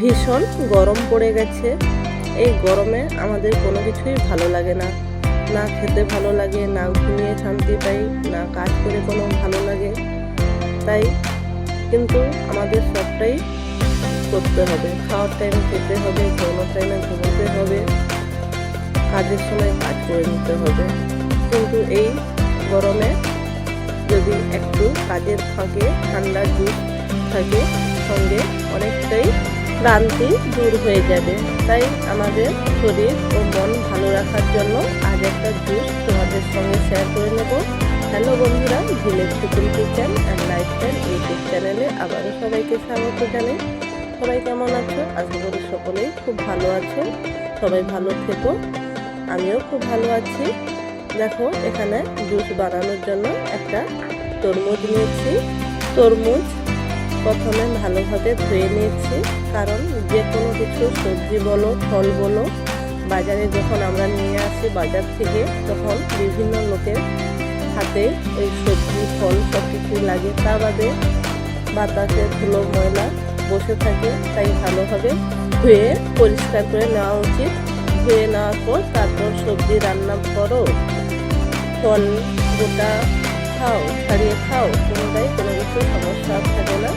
ভীষণ গরম পড়ে গেছে। এই গরমে আমাদের কোনো কিছুই ভালো লাগে না। না খেতে ভালো লাগে, না ঘুমিয়ে শান্তি পাই, না কাজ করে কোনো ভালো লাগে। তাই কিন্তু আমাদের সবটাই করতে হবে। খাওয়ার টাইমে খেতে হবে, ঘুমানোর টাইমে ঘুমোতে হবে, কাজের সময় কাজ করে নিতে হবে। কিন্তু এই গরমে যদি একটু কাজের ফাঁকে ঠান্ডা জুস থাকে, সঙ্গে অনেকটাই ক্লান্তি দূর হয়ে যাবে। তাই আমাদের শরীর ও মন ভালো রাখার জন্য আজ একটা জুস তোমাদের সঙ্গে শেয়ার করে নেব। হ্যালো বন্ধুরা village cooking kitchen and lifestyle YouTube চ্যানেলে আবারও সবাইকে স্বাগত জানাই। সবাই কেমন আছো? আশা করি সকলেই খুব ভালো আছো। সবাই ভালো থেকো। আমিও খুব ভালো আছি। দেখো, এখানে জুস বানানোর জন্য একটা তরমুজ নিয়েছি। তরমুজ প্রথমে ভালোভাবে ধুয়ে নিয়েছি। কারণ যে কোনো কিছু, সবজি বলো, ফল বলো, বাজারে যখন আমরা নিয়ে আসি বাজার থেকে, তখন বিভিন্ন লোকের হাতে ওই সবজি, ফল সব কিছু লাগে। তা বাদে বাতাসে ধুলো, ময়লা বসে থাকে, তাই ভালোভাবে ধুয়ে পরিষ্কার করে নেওয়া উচিত। ধুয়ে নেওয়ার পর তারপর সবজি রান্না করো। ফল গোটা খাও, ছাড়িয়ে খাও, কোনোটাই কোনো কিছু সমস্যা থাকে না।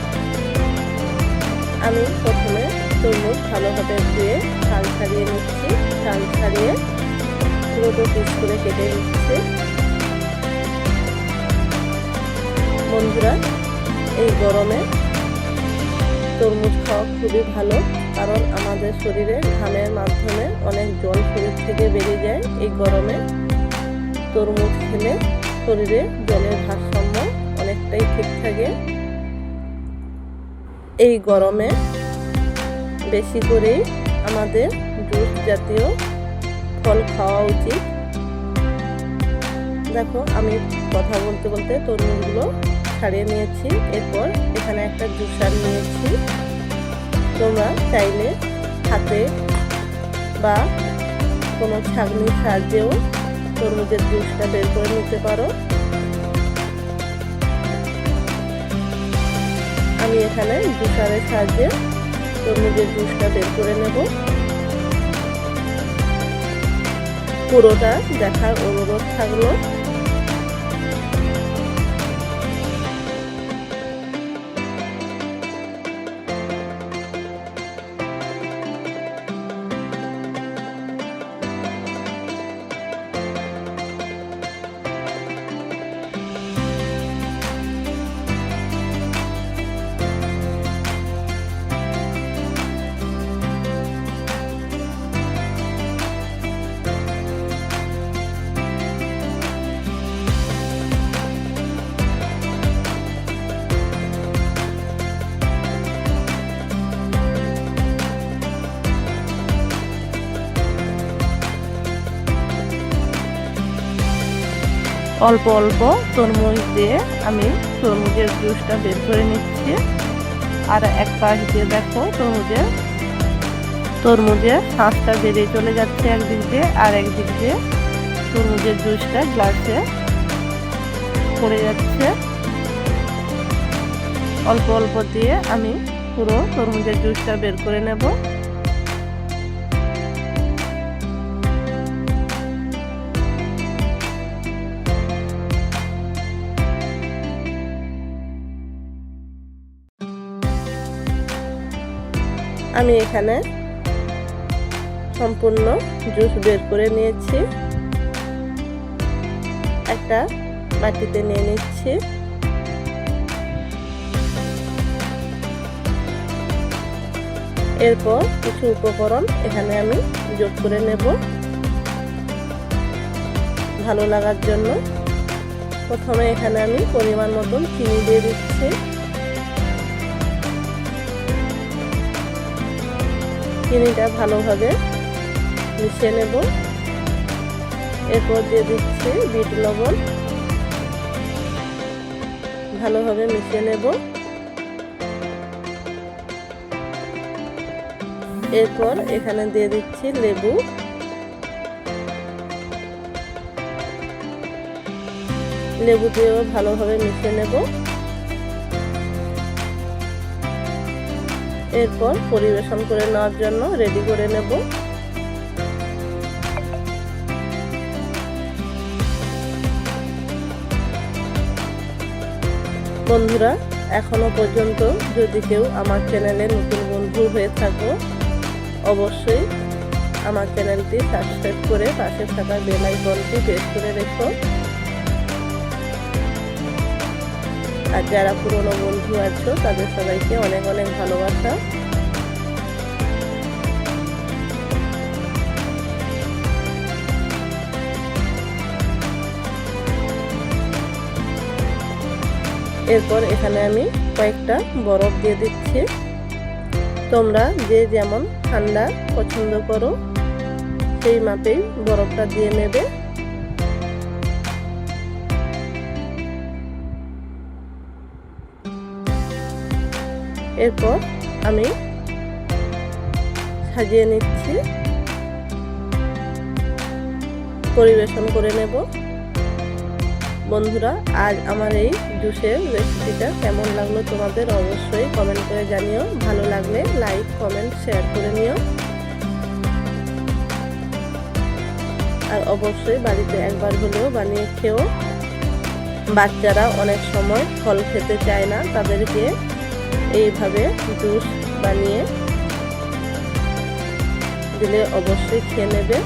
আমি প্রথমে তরমুজ ভালোভাবে ধুয়ে ছাল ছাড়িয়ে নিচ্ছি। ছাল ছাড়িয়ে ছোটো পিস করে কেটে নিচ্ছি। বন্ধুরা, এই গরমে তরমুজ খাওয়া খুবই ভালো, কারণ আমাদের শরীরে ঘামের মাধ্যমে অনেক জল শরীর থেকে বেরিয়ে যায়। এই গরমে তরমুজ খেলে শরীরে জলের ভারসাম্য অনেকটাই ঠিক থাকে। এই গরমে বেশি করেই আমাদের জুস জাতীয় ফল খাওয়া উচিত। দেখো, আমি কথা বলতে বলতে তরমুজগুলো ছাড়িয়ে নিয়েছি। এরপর এখানে একটা জুসার নিয়েছি। তোমরা চাইলে হাতে বা কোনো ছাগনির সাহায্যেও তরমুজের জুসটা বের করে নিতে পারো। আমি এখানে জুসারের সাহায্যে তরমুজের জুসটা বের করে নেব। পুরোটা দেখার অনুরোধ থাকল। অল্প অল্প তরমুজ দিয়ে আমি তরমুজের জুসটা বের করে নিচ্ছি। আর এক পাশ দিয়ে দেখো তরমুজের তরমুজের শাঁসটা বেরিয়ে চলে যাচ্ছে একদিক দিয়ে আর একদিক দিয়ে তরমুজের জুসটা গ্লাসে পড়ে যাচ্ছে। অল্প অল্প দিয়ে আমি পুরো তরমুজের জুসটা বের করে নেব। আমি এখানে সম্পূর্ণ জুস বের করে নিয়েছি। একটা বাটিতে নিয়ে নিচ্ছি। এরপর কিছু উপকরণ এখানে আমি যোগ করে নেব। ভালো লাগার জন্য। প্রথমে এখানে আমি পরিমাণ মতন চিনি দিয়ে দিচ্ছি। চিনিটা ভালোভাবে মিশিয়ে নেব। এরপর দিয়ে দিচ্ছি বিট লবণ। ভালোভাবে মিশিয়ে নেব। এরপর এখানে দিয়ে দিচ্ছি লেবু। লেবু দিয়েও ভালোভাবে মিশিয়ে নেব। এরপর পরিবেশন করে নেওয়ার জন্য রেডি করে নেব। বন্ধুরা, এখনও পর্যন্ত যদি কেউ আমার চ্যানেলে নতুন বন্ধু হয়ে থাকো, অবশ্যই আমার চ্যানেলটি সাবস্ক্রাইব করে পাশে থাকা বেল আইকনটি প্রেস করে রেখো। আর যারা পুরনো বন্ধু আছো, তাদের সবাইকে অনেক অনেক ভালোবাসা। এরপর এখানে আমি কয়েকটা বরফ দিয়ে দিচ্ছি। তোমরা যে যেমন ঠান্ডা পছন্দ করো, সেই মাপেই বরফটা দিয়ে নেবে। এরপর আমি সাজিয়ে নিচ্ছি। পরিবেশন করে নেব। বন্ধুরা, আজ আমার এই জুসের রেসিপিটা কেমন লাগল তোমাদের অবশ্যই কমেন্ট করে জানিও। ভালো লাগলে লাইক কমেন্ট শেয়ার করে নিও। আর অবশ্যই বাড়িতে একবার হলেও বানিয়ে খেও। বাচ্চারা অনেক সময় ফল খেতে চায় না তাদেরকে। এইভাবে জুস বানিয়ে দিলে অবশ্যই খেয়ে নেবে।